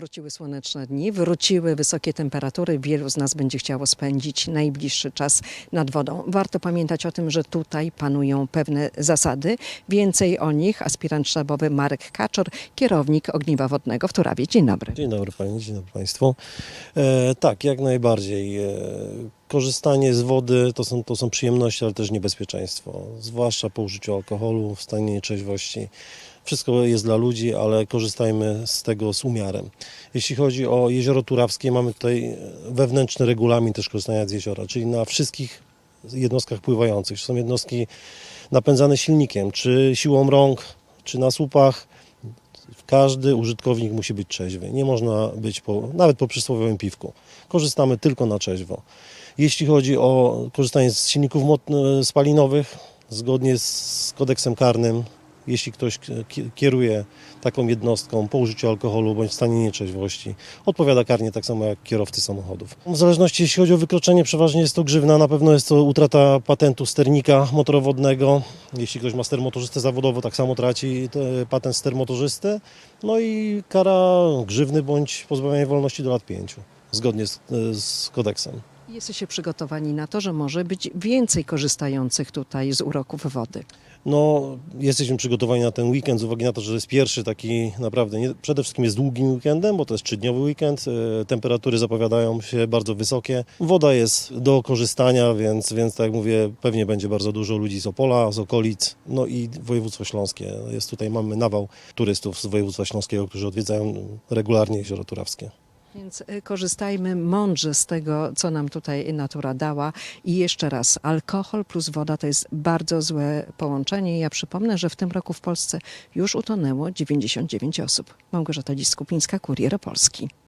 Wróciły słoneczne dni, wróciły wysokie temperatury. Wielu z nas będzie chciało spędzić najbliższy czas nad wodą. Warto pamiętać o tym, że tutaj panują pewne zasady. Więcej o nich aspirant sztabowy Marek Kaczor, kierownik ogniwa wodnego w Turawie. Dzień dobry. Dzień dobry Pani, dzień dobry Państwu. E, tak, jak najbardziej. E, korzystanie z wody to są, to są przyjemności, ale też niebezpieczeństwo. Zwłaszcza po użyciu alkoholu, w stanie nieczeźwości. Wszystko jest dla ludzi, ale korzystajmy z tego z umiarem. Jeśli chodzi o jezioro Turawskie, mamy tutaj wewnętrzny regulamin też korzystania z jeziora, czyli na wszystkich jednostkach pływających. Są jednostki napędzane silnikiem, czy siłą rąk, czy na słupach. Każdy użytkownik musi być trzeźwy. Nie można być po, nawet po przysłowiowym piwku. Korzystamy tylko na trzeźwo. Jeśli chodzi o korzystanie z silników spalinowych, zgodnie z kodeksem karnym, jeśli ktoś ki- kieruje taką jednostką po użyciu alkoholu bądź w stanie nieczeźwości, odpowiada karnie tak samo jak kierowcy samochodów. W zależności jeśli chodzi o wykroczenie, przeważnie jest to grzywna, na pewno jest to utrata patentu sternika motorowodnego. Jeśli ktoś ma stermotorzystę zawodowo, tak samo traci te- patent stermotorzysty. No i kara grzywny bądź pozbawienia wolności do lat 5, zgodnie z, z kodeksem. Jesteście przygotowani na to, że może być więcej korzystających tutaj z uroków wody. No, jesteśmy przygotowani na ten weekend z uwagi na to, że jest pierwszy taki naprawdę, nie, przede wszystkim jest długim weekendem, bo to jest trzydniowy weekend, e, temperatury zapowiadają się bardzo wysokie, woda jest do korzystania, więc, więc tak jak mówię, pewnie będzie bardzo dużo ludzi z Opola, z okolic, no i województwo śląskie. Jest tutaj, mamy nawał turystów z województwa śląskiego, którzy odwiedzają regularnie jezioro Turawskie. Więc y, korzystajmy mądrze z tego, co nam tutaj natura dała. I jeszcze raz, alkohol plus woda to jest bardzo złe połączenie. Ja przypomnę, że w tym roku w Polsce już utonęło 99 osób. Małgorzata Dziś-Skupińska, Kurier Polski.